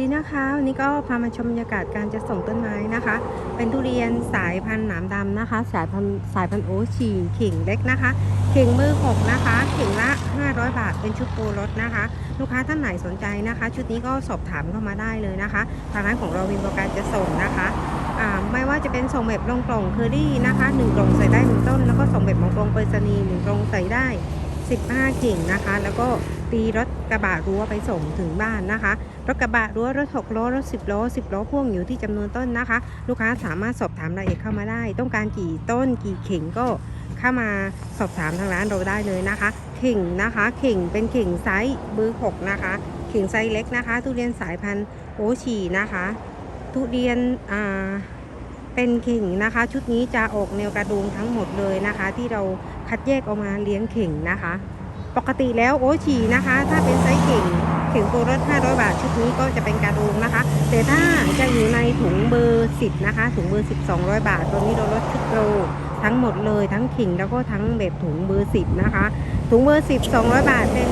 ดีนะคะวันนี้ก็พามาชมบรรยากาศการจะส่งต้นไม้นะคะ เป็นทุเรียนสายพันธุ์หนามดำนะคะ สายพันธุ์สายพันธุ์โอชีขิงเล็กนะคะเข่งมือหกนะคะเข่งละ 500 บาทเป็นชุดโปรรสนะคะ ลูกค้าท่านไหนสนใจนะคะ ชุดนี้ก็สอบถามเข้ามาได้เลยนะคะ ทางร้านของเรามีโปรแกรจะส่งนะคะอ่าไม่ว่าจะเป็นส่งแบบลงกล่องเคอรี่นะคะหนึ่งกล่องใส่ได้หนึ่งต้น แล้วก็ส่งแบบมอกล่องไปอรษณีย์หนึ่งกล่องใส่ได้ 15 กิ่งนะคะ แล้วก็ ตีรถกระบะรั้วไปส่งถึงบ้านนะคะ รถกระบะรั้วรถหกล้อรถสิบล้อสิบล้อพ่วงอยู่ที่จำนวนต้นนะคะ ลูกค้าสามารถสอบถามรายละเอียดเข้ามาได้ ต้องการกี่ต้นกี่เข่งก็เข้ามาสอบถามทางร้านเราได้เลยนะคะเข่งนะคะเข่งเป็นเข่งไซส์เบอร์หกนะคะเข่งไซส์เล็กนะคะ ทุเรียนสายพันธุ์โอชีนะคะ ทุเรียนอ่าเป็นเข่งนะคะ ชุดนี้จะออกแนวกระดุมทั้งหมดเลยนะคะ ที่เราคัดแยกออกมาเลี้ยงเข่งนะคะ ปกติแล้วโอชีนะคะ ถ้าเป็นไซส์เข่งเข่งตัวรถ500 บาทชุดนี้ก็จะเป็นการะดุมนะคะ แต่ถ้าจะอยู่ในถุงเบอร์ 10 นะคะ ถุงเบอร์ 10 200 บาท ตัวนี้เราลดชุดโปรทั้งหมดเลยทั้งขิงแล้วก็ทั้งแบบถุงเบอร์ 10 นะคะ ถุงเบอร์ 10 200 บาทเป็น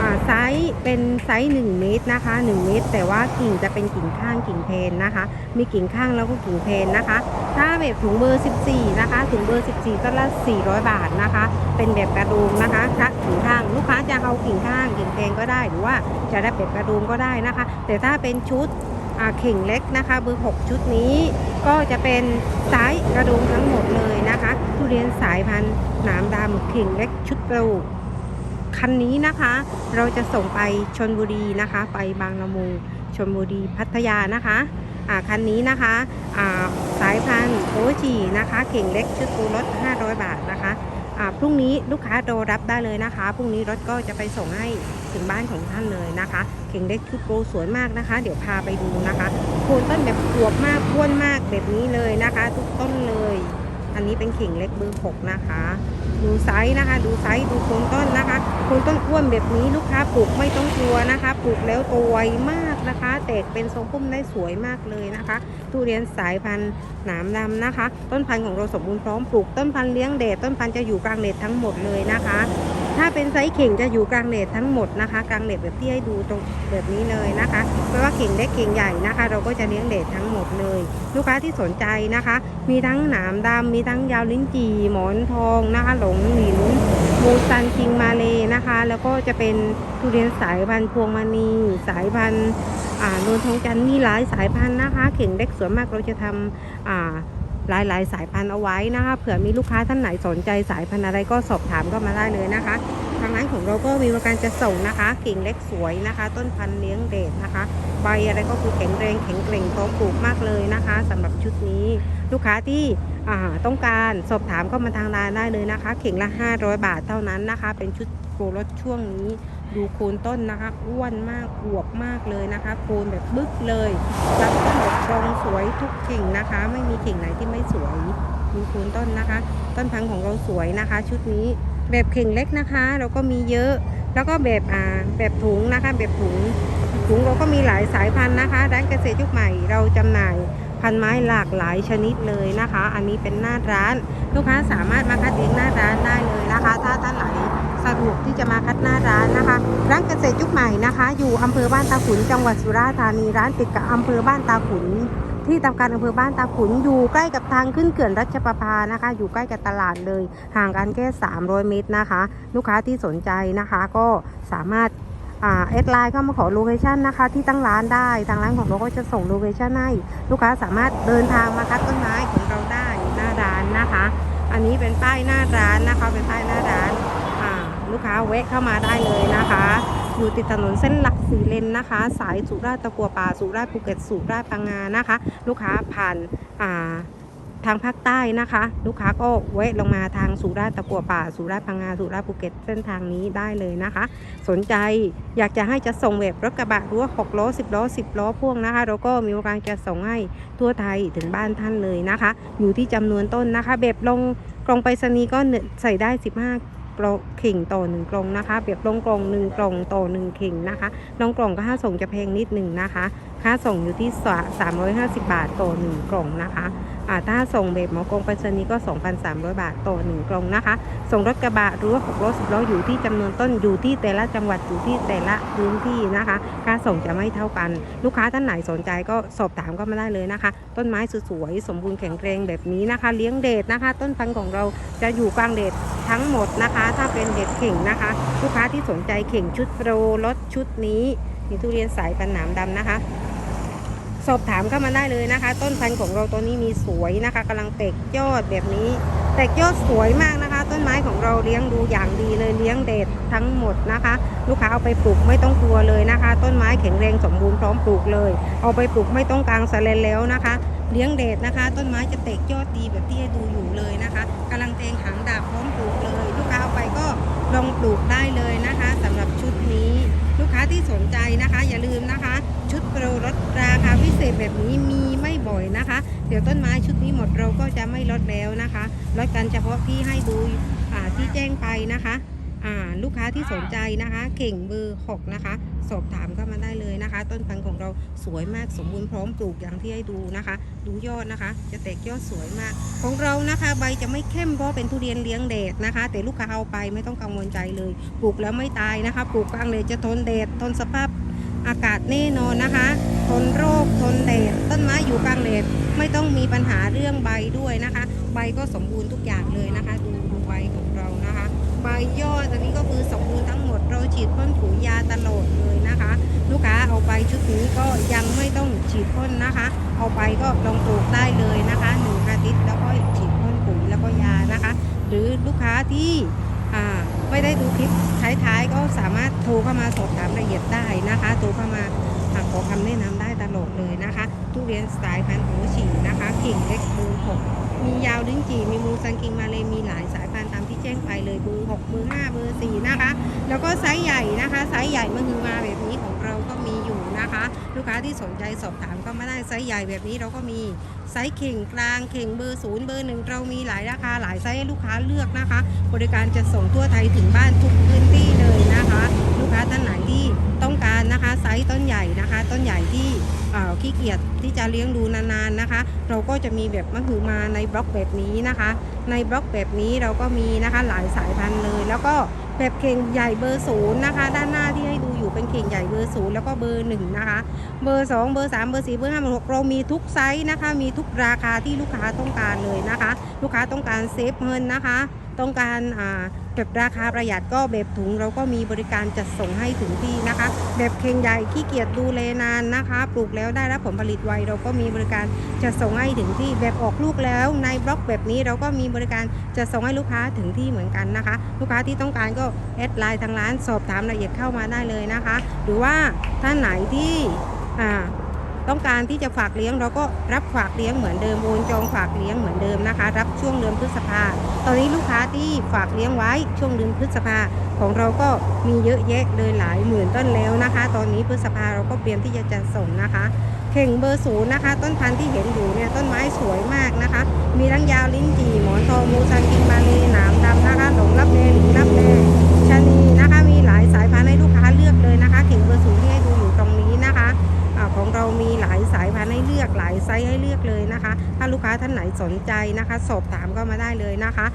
อ่าไซส์เป็นไซส์1เมตรนะคะ 1 เมตร แต่ว่ากิ่งจะเป็นกิ่งข้างกิ่งเพนนะคะ มีกิ่งข้างแล้วก็กิ่งเพนนะคะ ถ้าแบบถุงเบอร์ 14 นะคะ ถุงเบอร์ 14ก็ละ400 บาทนะคะ เป็นแบบกระดุมนะคะคะกิ่งข้าง ลูกค้าจะเอากิ่งข้างกิ่งเพนก็ได้ หรือว่าจะได้แบบกระดุมก็ได้นะคะ แต่ถ้าเป็นชุดอาเข่งเล็กนะคะเบอร์ 6 ชุดนี้ ก็จะเป็นไซส์กระดุมทั้งหมดเลยนะคะทุเรียนสายพันธุ์หนามดำเข่งเล็กชุดปลูกคันนี้นะคะ เราจะส่งไปชนบุรีนะคะ ไปบางละมุงชนบุรีพัทยานะคะ คันนี้นะคะาสายพันธุ์โอจีนะคะเข่งเล็กชุดปูรถ 500 บาทนะคะพรุ่งนี้ลูกค้ารอรับได้เลยนะคะ พรุ่งนี้รถก็จะไปส่งให้ถึงบ้านของท่านเลยนะคะเข่งเล็กชุดปูสวยมากนะคะ เดี๋ยวพาไปดูนะคะโคนต้นแบบอวบมากพ้วนมากแบบนี้เลยนะคะ ทุกต้นเลย อันนี้เป็นเข่งเล็กเบอร์หกนะคะ ดูไซส์นะคะ ดูไซส์ดูโคนต้นนะคะ โคนต้นอ้วนแบบนี้ลูกค้าปลูกไม่ต้องกลัวนะคะ ปลูกแล้วโตไวมาก นะคะ แตกเป็นทรงพุ่มได้สวยมากเลยนะคะ ทุเรียนสายพันธุ์หนามดำนะคะ ต้นพันธุ์ของเราสมบูรณ์พร้อมปลูกต้นพันธุ์เลี้ยงแดดต้นพันธุ์จะอยู่กลางแดดทั้งหมดเลยนะคะ ถ้าเป็นไซส์เข่งจะอยู่กลางแดดทั้งหมดนะคะ กลางแดดแบบที่ให้ดูตรงแบบนี้เลยนะคะไม่ว่าเข่งเล็กเข่งใหญ่นะคะ เราก็จะเลี้ยงแดดทั้งหมดเลย ลูกค้าที่สนใจนะคะ มีทั้งหนามดำมีทั้งยาวลิ้นจี่หมอนทองนะคะ หลงหลินมูซันคิงมาเลนะคะ แล้วก็จะเป็นทุเรียนสายพันธุ์พวงมณีสายพันธุ์ อ่านวลทองจันทร์มีหลายสายพันธุ์นะคะ เข่งเล็กส่วนมากเราจะทำอ่าหลายสายพันธุ์เอาไว้นะคะ เผื่อมีลูกค้าท่านไหนสนใจสายพันธุ์อะไรก็สอบถามก็มาได้เลยนะคะ ทางร้านของเราก็มีบริการจะส่งนะคะกิ่งเล็กสวยนะคะ ต้นพันธุ์เลี้ยงเดชนะคะ ใบอะไรก็คือแข็งแรงแข็งแกร่งพร้อมปลูกมากเลยนะคะสำหรับชุดนี้ลูกค้าที่อ่าต้องการสอบถามก็มาทางร้านได้เลยนะคะ เข่งละ 500 บาทเท่านั้นนะคะ เป็นชุดโปรรถช่วงนี้ ดูโคนต้นนะคะอ้วนมากอวบมากเลยนะคะโคนแบบบึกเลยรับต้นแบบตรงสวยทุกกิ่งนะคะ ไม่มีกิ่งไหนที่ไม่สวยดูโคนต้นนะคะ ต้นพันของเราสวยนะคะ ชุดนี้แบบเข่งเล็กนะคะเราก็มีเยอะ แล้วก็แบบอ่าแบบถุงนะคะ แบบถุงถุงเราก็มีหลายสายพันธุ์นะคะร้านเกษตรยุคใหม่เราจำหน่ายพันไม้หลากหลายชนิดเลยนะคะ อันนี้เป็นหน้าร้าน ลูกค้าสามารถมาคัดเองหน้าร้านได้เลยนะคะ ถ้าท่านไหน สะดวกที่จะมาคัดหน้าร้านนะคะ ร้านเกษตรยุคใหม่นะคะ อยู่อำเภอบ้านตาขุนจังหวัดสุราษฎร์ธานีร้านติดกับอำเภอบ้านตาขุนที่ทำการอำเภอบ้านตาขุนอยู่ใกล้กับทางขึ้นเขื่อนรัชประภานะคะ อยู่ใกล้กับตลาดเลย ห่างกันแค่ 300 เมตรนะคะ ลูกค้าที่สนใจนะคะก็สามารถอ่าแอดไลน์เข้ามาขอโลเคชันนะคะ ที่ตั้งร้านได้ทางร้านของเราก็จะส่งโลเคชันให้ลูกค้าสามารถเดินทางมาคัดต้นไม้ของเราได้หน้าร้านนะคะ อันนี้เป็นป้ายหน้าร้านนะคะเป็นป้ายหน้าร้าน ลูกค้าแวะเข้ามาได้เลยนะคะ อยู่ติดถนนเส้นหลักสีเลนนะคะ สายสุราษฎร์ตะกัวป่าสุราษฎร์ภูเก็ตสุราษฎร์พังงานะคะ ลูกค้าผ่านอ่าทางภาคใต้นะคะ ลูกค้าก็แวะลงมาทางสุราษฎร์ตะกัวป่าสุราษฎร์พังงาสุราษฎร์ภูเก็ตเส้นทางนี้ได้เลยนะคะ สนใจอยากจะให้จะส่งแบบรถกระบะรือว่า6ล้อ10ล้อ10ล้อพ่วงนะคะเราก็มีโอกาสจะส่งให้ทั่วไทยถึงบ้านท่านเลยนะคะ อยู่ที่จำนวนต้นนะคะ แบบลงกล่องไปรษณีย์ก็ใส่ได้ 15 กล่องเข่งต่อหนึ่งกลงนะคะแบบลงกลงหนึ่งกลงต่อหนึ่งขิงนะคะลงกลงก็ค่าส่งจะแพงนิดหนึ่งนะคะ ค่าส่งอยู่ที่ 350 บาทต่อหนึ่งกลงนะคะ ถ้าส่งแบบหมอกงไปรษณีย์ก็ 2,300 บาทต่อหนึ่งกรงนะคะ ส่งรถกระบะหรือว่า6ล้อ10ล้ออยู่ที่จำนวนต้นอยู่ที่แต่ละจังหวัดอยู่ที่แต่ละพื้นที่นะคะ ค่าส่งจะไม่เท่ากัน ลูกค้าท่านไหนสนใจก็สอบถามก็มาได้เลยนะคะ ต้นไม้สวยๆสมบูรณ์แข็งแรงแบบนี้นะคะ เลี้ยงเดชนะคะ ต้นพันธุ์ของเราจะอยู่กลางเดชทั้งหมดนะคะ ถ้าเป็นเดชเข่งนะคะ ลูกค้าที่สนใจเข่งชุดโปรรถชุดนี้มีทุเรียนสายพันหนามดำนะคะ สอบถามเข้ามาได้เลยนะคะ ต้นพันธุ์ของเราตัวนี้มีสวยนะคะกำลังแตกยอดแบบนี้ แตกยอดสวยมากนะคะ ต้นไม้ของเราเลี้ยงดูอย่างดีเลยเลี้ยงเด็ดทั้งหมดนะคะ ลูกค้าเอาไปปลูกไม่ต้องกลัวเลยนะคะ ต้นไม้แข็งแรงสมบูรณ์พร้อมปลูกเลย เอาไปปลูกไม่ต้องกลางสะเลนแล้วนะคะ เลี้ยงเด็ดนะคะ ต้นไม้จะแตกยอดดีแบบที่ให้ดูอยู่เลยนะคะกำลังแตงหางดาบพร้อมปลูกเลย ลูกค้าเอาไปก็ลองปลูกได้เลยนะคะสำหรับชุดนี้ ลูกค้าที่สนใจนะคะ อย่าลืมนะคะ ชุดโปรลดราคาพิเศษแบบนี้มีไม่บ่อยนะคะ เดี๋ยวต้นไม้ชุดนี้หมดเราก็จะไม่ลดแล้วนะคะลดกันเฉพาะที่ให้ดูที่แจ้งไปนะคะลูกค้าที่สนใจนะคะ เข่งเบอร์6นะคะ สอบถามเข้ามาได้เลยนะคะ ต้นพันธุ์ของเราสวยมากสมบูรณ์พร้อมปลูกอย่างที่ให้ดูนะคะ ดูยอดนะคะ จะแตกยอดสวยมาก ของเรานะคะ ใบจะไม่เข้มเพราะเป็นทุเรียนเลี้ยงแดดนะคะ แต่ลูกค้าเอาไปไม่ต้องกังวลใจเลย ปลูกแล้วไม่ตายนะคะ ปลูกกลางเลยจะทนแดดทนสภาพ อากาศแน่นอนนะคะ ทนโรคทนแดดต้นไม้อยู่กลางแดดไม่ต้องมีปัญหาเรื่องใบด้วยนะคะ ใบก็สมบูรณ์ทุกอย่างเลยนะคะ ดูดูใบของเรานะคะ ใบยอดอันนี้ก็คือสมบูรณ์ทั้งหมดเราฉีดพ่นปุ๋ยยาตลอดเลยนะคะ ลูกค้าเอาไปชุดนี้ก็ยังไม่ต้องฉีดพ่นนะคะ เอาไปก็ลองปลูกได้เลยนะคะหนึ่งอาทิตย์แล้วก็ฉีดพ่นปุ๋ยแล้วก็ยานะคะ หรือลูกค้าที่อ่า ไม่ได้ดูคลิปท้ายๆ ก็สามารถโทรเข้ามาสอบถามรายละเอียดได้นะคะโทรเข้ามาฝากขอคำแนะนำได้ตลอดเลยนะคะ ทุเรียนสายพันธุ์หูฉี่นะคะกิ่งเล็กเบอร์หกมียาวลิ้นจี่มีมูซังกิงมาเลยมีหลายสายพันธุ์ตามที่แจ้งไปเลยเบอร์หกเบอร์ห้าเบอร์สี่นะคะ แล้วก็ไซส์ใหญ่นะคะไซส์ใหญ่มันคือมาแบบนี้ของ ลูกค้าที่สนใจสอบถามก็มาได้ไซส์ใหญ่แบบนี้เราก็มีไซส์เข่งกลางเข่งเบอร์ศูนย์เบอร์หนึ่งเรามีหลายราคาหลายไซส์ให้ลูกค้าเลือกนะคะ บริการจะส่งทั่วไทยถึงบ้านทุกพื้นที่เลยนะคะ ลูกค้าท่านไหนที่ต้องการนะคะไซส์ต้นใหญ่นะคะ ต้นใหญ่ที่ขี้เกียจที่จะเลี้ยงดูนานๆนะคะ เราก็จะมีแบบมะฮือมาในบล็อกแบบนี้นะคะ ในบล็อกแบบนี้เราก็มีนะคะหลายสายพันธุ์เลย แล้วก็แบบเข่งใหญ่เบอร์ศูนย์นะคะ ด้านหน้าที่ให้ ญ่เบอร์ศูนย์แล้วก็เบอร์หนึ่งนะคะ เบอร์2เบอร์3เบอร์4เบอร์5เบอร์6เรามีทุกไซส์นะคะ มีทุกราคาที่ลูกค้าต้องการเลยนะคะ ลูกค้าต้องการเซฟเงินนะคะ ต้องการแบบราคาประหยัดก็แบบถุงเราก็มีบริการจัดส่งให้ถึงที่นะคะ แบบเข่งใหญ่ขี้เกียจดูแลนานนะคะ ปลูกแล้วได้รับผลผลิตไวเราก็มีบริการจัดส่งให้ถึงที่ แบบออกลูกแล้วในบล็อกแบบนี้เราก็มีบริการจัดส่งให้ลูกค้าถึงที่เหมือนกันนะคะ ลูกค้าที่ต้องการก็แอดไลน์ทางร้านสอบถามรายละเอียดเข้ามาได้เลยนะคะ หรือว่าท่านไหนที่อ่า ต้องการที่จะฝากเลี้ยงเราก็รับฝากเลี้ยงเหมือนเดิมโอนจองฝากเลี้ยงเหมือนเดิมนะคะ รับช่วงเดือนพฤษภาตอนนี้ลูกค้าที่ฝากเลี้ยงไว้ช่วงเดือนพฤษภาของเราก็มีเยอะแยะเลยหลายหมื่นต้นแล้วนะคะ ตอนนี้พฤษภาเราก็เตรียมที่จะจัดส่งนะคะเข่งเบอร์ศูนย์นะคะ ต้นพันธุ์ที่เห็นอยู่เนี่ยต้นไม้สวยมากนะคะ มีทั้งยาวลิ้นจี่หมอนทองมูซังกินมาลีหนามดำนะ สนใจนะคะ สอบถามก็มาได้เลยนะคะ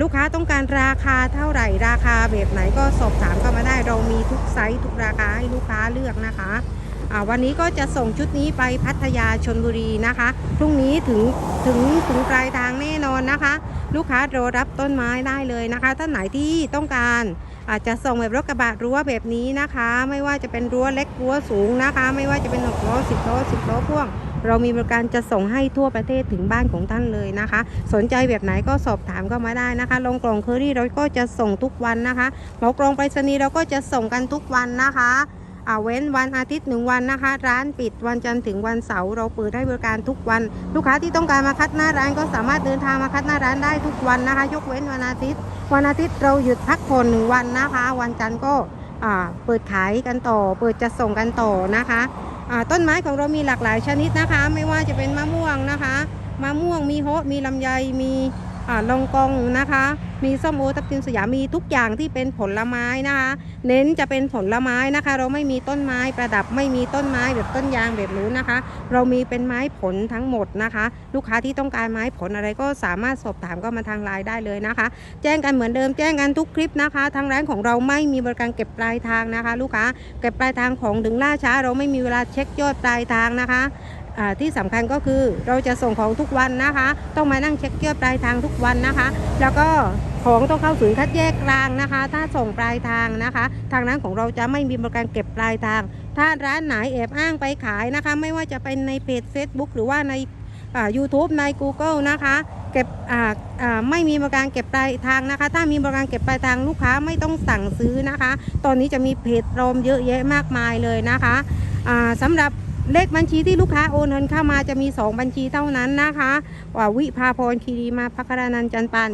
ลูกค้าต้องการราคาเท่าไหร่ราคาแบบไหนก็สอบถามก็มาได้ เรามีทุกไซส์ทุกราคาให้ลูกค้าเลือกนะคะวันนี้ก็จะส่งชุดนี้ไปพัทยาชนบุรีนะคะ พรุ่งนี้ถึงถึงถึงปลายทางแน่นอนนะคะ ลูกค้ารอรับต้นไม้ได้เลยนะคะ ท่านไหนที่ต้องการอาจจะส่งแบบรถกระบะรั้วแบบนี้นะคะ ไม่ว่าจะเป็นรั้วเล็กรั้วสูงนะคะ ไม่ว่าจะเป็นหกล้อสิบล้อสิบล้อพ่วง เรามีบริการจะส่งให้ทั่วประเทศถึงบ้านของท่านเลยนะคะ สนใจแบบไหนก็สอบถามก็มาได้นะคะลงกล่องเคอรี่เราก็จะส่งทุกวันนะคะหมอกล่องไปรษณีย์เราก็จะส่งกันทุกวันนะคะอ่าเว้นวันอาทิตย์หนึ่งวันนะคะ ร้านปิดวันจันทร์ถึงวันเสาร์เราเปิดให้บริการทุกวัน ลูกค้าที่ต้องการมาคัดหน้าร้านก็สามารถเดินทางมาคัดหน้าร้านได้ทุกวันนะคะ ยกเว้นวันอาทิตย์ วันอาทิตย์เราหยุดพักผ่อนหนึ่งวันนะคะ วันจันทร์ก็เปิดขายกันต่อ เปิดจะส่งกันต่อนะคะ ต้นไม้ของเรามีหลากหลายชนิดนะคะ ไม่ว่าจะเป็นมะม่วงนะคะ มะม่วงมีโฮะมีลำไยมีลองกองนะคะ มีส้มโอทับทิมสยามมีทุกอย่างที่เป็นผลไม้นะคะ เน้นจะเป็นผลไม้นะคะ เราไม่มีต้นไม้ประดับไม่มีต้นไม้แบบต้นยางแบบนู้นนะคะ เรามีเป็นไม้ผลทั้งหมดนะคะ ลูกค้าที่ต้องการไม้ผลอะไรก็สามารถสอบถามก็มาทางไลน์ได้เลยนะคะ แจ้งกันเหมือนเดิมแจ้งกันทุกคลิปนะคะ ทางร้านของเราไม่มีบริการเก็บปลายทางนะคะ ลูกค้าเก็บปลายทางของถึงล่าช้า เราไม่มีเวลาเช็คยอดปลายทางนะคะที่สำคัญก็คือเราจะส่งของทุกวันนะคะ ต้องมานั่งเช็คยอดปลายทางทุกวันนะคะ แล้วก็ ของต้องเข้าศูนย์คัดแยกกลางนะคะ ถ้าส่งปลายทางนะคะ ทางร้านของเราจะไม่มีบริการเก็บปลายทาง ถ้าร้านไหนแอบอ้างไปขายนะคะ ไม่ว่าจะเป็นในเพจ Facebook หรือว่าในอ่า YouTube ใน Google นะคะเก็บไม่มีบริการเก็บปลายทางนะคะ ถ้ามีบริการเก็บปลายทางลูกค้าไม่ต้องสั่งซื้อนะคะ ตอนนี้จะมีเพจปลอมเยอะแยะมากมายเลยนะคะอ่าสำหรับเลขบัญชีที่ลูกค้าโอนเงินเข้ามาจะมี 2 บัญชีเท่านั้นนะคะว่าวิภาพรคีรีมาพักรานันจันทร์ปาน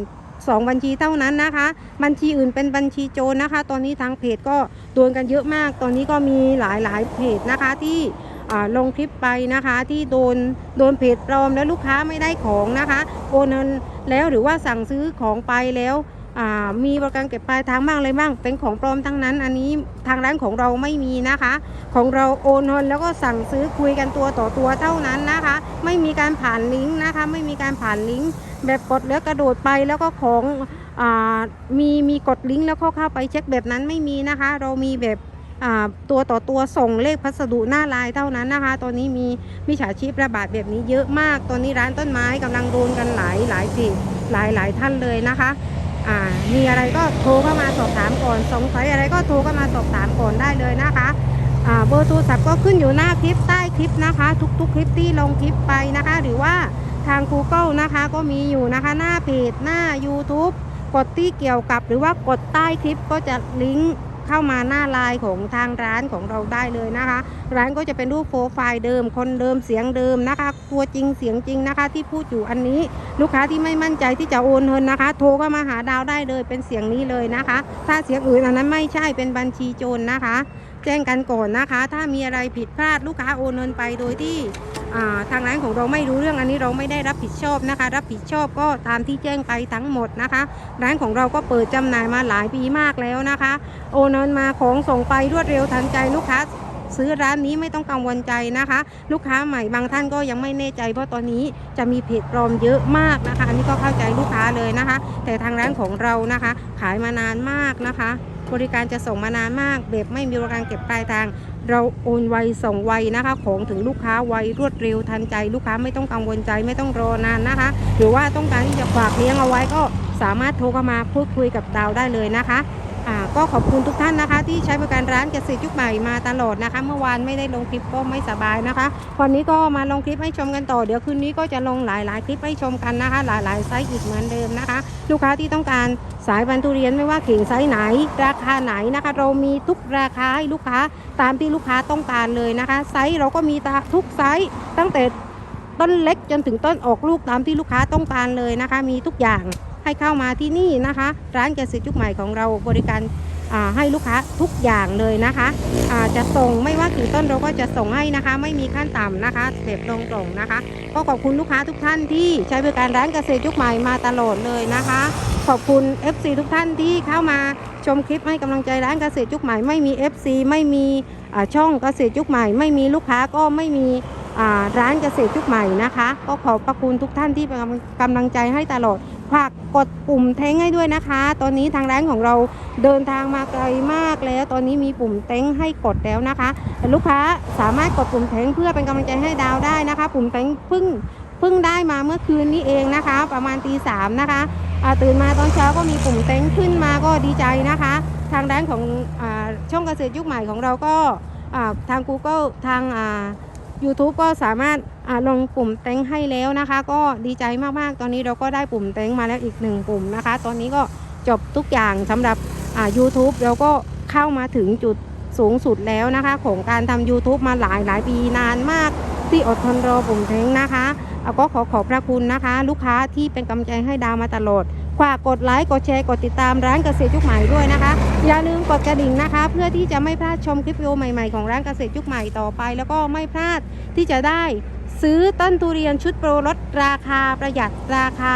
สองบัญชีเท่านั้นนะคะ บัญชีอื่นเป็นบัญชีโจรนะคะ ตอนนี้ทางเพจก็โดนกันเยอะมาก ตอนนี้ก็มีหลายหลายๆเพจนะคะที่ลงคลิปไปนะคะที่โดนโดนเพจปลอมแล้วลูกค้าไม่ได้ของนะคะโอนเงินแล้วหรือว่าสั่งซื้อของไปแล้ว มีบริการเก็บปลายทางบ้างอะไรบ้าง เป็นของปลอมทั้งนั้น อันนี้ทางร้านของเราไม่มีนะคะ ของเราโอนเงินแล้วก็สั่งซื้อคุยกันตัวต่อตัวเท่านั้นนะคะ ไม่มีการผ่านลิงก์นะคะ ไม่มีการผ่านลิงก์แบบกดแล้วกระโดดไปแล้วก็ของอมีมีกดลิงก์แล้วเข้าเข้าไปเช็คแบบนั้นไม่มีนะคะ เรามีแบบตัวต่อตัวส่งเลขพัสดุหน้าลน์เท่านั้นนะคะ ตอนนี้มีมิจฉาชีพระบาดแบบนี้เยอะมาก ตอนนี้ร้านต้นไม้กำลังโดนกันหลายหลายเพจหลายหลายท่านเลยนะคะ อ่ามีอะไรก็โทรเข้ามาสอบถามก่อน สงสัยอะไรก็โทรเข้ามาสอบถามก่อนได้เลยนะคะอ่าเบอร์โทรศัพท์ก็ขึ้นอยู่หน้าคลิปใต้คลิปนะคะ ทุกๆ คลิปที่ลงคลิปไปนะคะ หรือว่าทาง Google นะคะก็มีอยู่นะคะหน้าเพจหน้า YouTube กดที่เกี่ยวกับหรือว่ากดใต้คลิปก็จะลิงก์ เข้ามาหน้าไลน์ของทางร้านของเราได้เลยนะคะ ร้านก็จะเป็นรูปโปรไฟล์เดิม คนเดิมเสียงเดิมนะคะ ตัวจริงเสียงจริงนะคะ ที่พูดอยู่อันนี้ ลูกค้าที่ไม่มั่นใจที่จะโอนเงินนะคะ โทรก็มาหาดาวได้เลยเป็นเสียงนี้เลยนะคะ ถ้าเสียงอื่นอันนั้นไม่ใช่เป็นบัญชีโจรนะคะ แจ้งกันก่อนนะคะ ถ้ามีอะไรผิดพลาดลูกค้าโอนเงินไปโดยที่ทางร้านของเราไม่รู้เรื่องอันนี้เราไม่ได้รับผิดชอบนะคะ รับผิดชอบก็ตามที่แจ้งไปทั้งหมดนะคะ ร้านของเราก็เปิดจำหน่ายมาหลายปีมากแล้วนะคะ โอนเงินมาของส่งไปรวดเร็วทันใจลูกค้าซื้อร้านนี้ไม่ต้องกังวลใจนะคะ ลูกค้าใหม่บางท่านก็ยังไม่แน่ใจเพราะตอนนี้จะมีเพจปลอมเยอะมากนะคะ อันนี้ก็เข้าใจลูกค้าเลยนะคะ แต่ทางร้านของเรานะคะ ขายมานานมากนะคะ บริการจะส่งมานานมาก แบบไม่มีการเก็บปลายทาง เราโอนไวส่งไวนะคะ ของถึงลูกค้าไวรวดเร็วทันใจ ลูกค้าไม่ต้องกังวลใจไม่ต้องรอนานนะคะ หรือว่าต้องการที่จะฝากเลี้ยงเอาไว้ก็สามารถโทรเข้ามาพูดคุยกับดาวได้เลยนะคะ ก็ขอบคุณทุกท่านนะคะ ที่ใช้บริการร้านเกษตรยุคใหม่มาตลอดนะคะ เมื่อวานไม่ได้ลงคลิปก็ไม่สบายนะคะ วันนี้ก็มาลงคลิปให้ชมกันต่อ เดี๋ยวคืนนี้ก็จะลงหลาย ๆ คลิปให้ชมกันนะคะ หลาย ๆ ไซส์อีกเหมือนเดิมนะคะ ลูกค้าที่ต้องการสายพันทุเรียนไม่ว่าเข่งไซส์ไหน ราคาไหนนะคะ เรามีทุกราคาให้ลูกค้าตามที่ลูกค้าต้องการเลยนะคะ ไซส์เราก็มีทุกไซส์ตั้งแต่ต้นเล็กจนถึงต้นออกลูกตามที่ลูกค้าต้องการเลยนะคะ มีทุกอย่าง ให้เข้ามาที่นี่นะคะ ร้านเกษตรยุคใหม่ของเราบริการให้ลูกค้าทุกอย่างเลยนะคะอ่าจะส่งไม่ว่ากี่ต้นเราก็จะส่งให้นะคะ ไม่มีขั้นต่ำนะคะเสร็จตรงๆนะคะ ก็ขอบคุณลูกค้าทุกท่านที่ใช้บริการร้านเกษตรยุคใหม่มาตลอดเลยนะคะ ขอบคุณ FC ทุกท่านที่เข้ามาชมคลิปให้กำลังใจร้านเกษตรยุคใหม่ไม่มี FC ไม่มีช่องเกษตรยุคใหม่ ไม่มีลูกค้าก็ไม่มีร้านเกษตรยุคใหม่นะคะ ก็ขอบพระคุณทุกท่านที่เป็นกำลังใจให้ตลอด ฝากกดปุ่มเท้งให้ด้วยนะคะ ตอนนี้ทางร้านของเราเดินทางมาไกลมากแล้ว ตอนนี้มีปุ่มเท้งให้กดแล้วนะคะ ลูกค้าสามารถกดปุ่มเท้งเพื่อเป็นกำลังใจให้ดาวได้นะคะ ปุ่มเท้งเพิ่งเพิ่งได้มาเมื่อคืนนี้เองนะคะ ประมาณตีสามนะคะตื่นมาตอนเช้าก็มีปุ่มเท้งขึ้นมาก็ดีใจนะคะ ทางด้านของอช่องเกษตรยุคใหม่ของเราก็ทาง Google ทางอ YouTube ก็สามารถอาลงปุ่มเต็งให้แล้วนะคะ ก็ดีใจมากๆ ตอนนี้เราก็ได้ปุ่มเต็งมาแล้วอีกหนึ่งปุ่มนะคะ ตอนนี้ก็จบทุกอย่างสำหรับอ่า YouTube เราก็เข้ามาถึงจุดสูงสุดแล้วนะคะ ของการทำ YouTube มาหลายหลายปีนานมาก ที่อดทนรอปุ่มเต็งนะคะก็ขอขอบพระคุณนะคะ ลูกค้าที่เป็นกำลังใจให้ดาวมาตลอด ฝากกดไลค์กดแชร์กดติดตามร้านเกษตรยุคใหม่ด้วยนะคะ อย่าลืมกดกระดิ่งนะคะ เพื่อที่จะไม่พลาดชมคลิปวิดีโอใหม่ๆของร้านเกษตรยุคใหม่ต่อไป แล้วก็ไม่พลาดที่จะได้ซื้อต้นทุเรียนชุดโปรลดราคาประหยัดราคา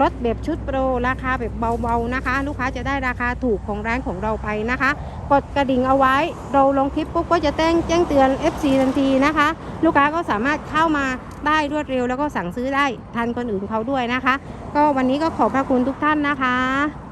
ลดแบบชุดโปรราคาแบบเบาๆนะคะ ลูกค้าจะได้ราคาถูกของร้านของเราไปนะคะ กดกระดิ่งเอาไว้ เราลงคลิปปุ๊บก็จะแจ้งแจ้งเตือน FC ทันทีนะคะ ลูกค้าก็สามารถเข้ามาได้รวดเร็วแล้วก็สั่งซื้อได้ทันคนอื่นเขาด้วยนะคะ ก็วันนี้ก็ขอบพระคุณทุกท่านนะคะ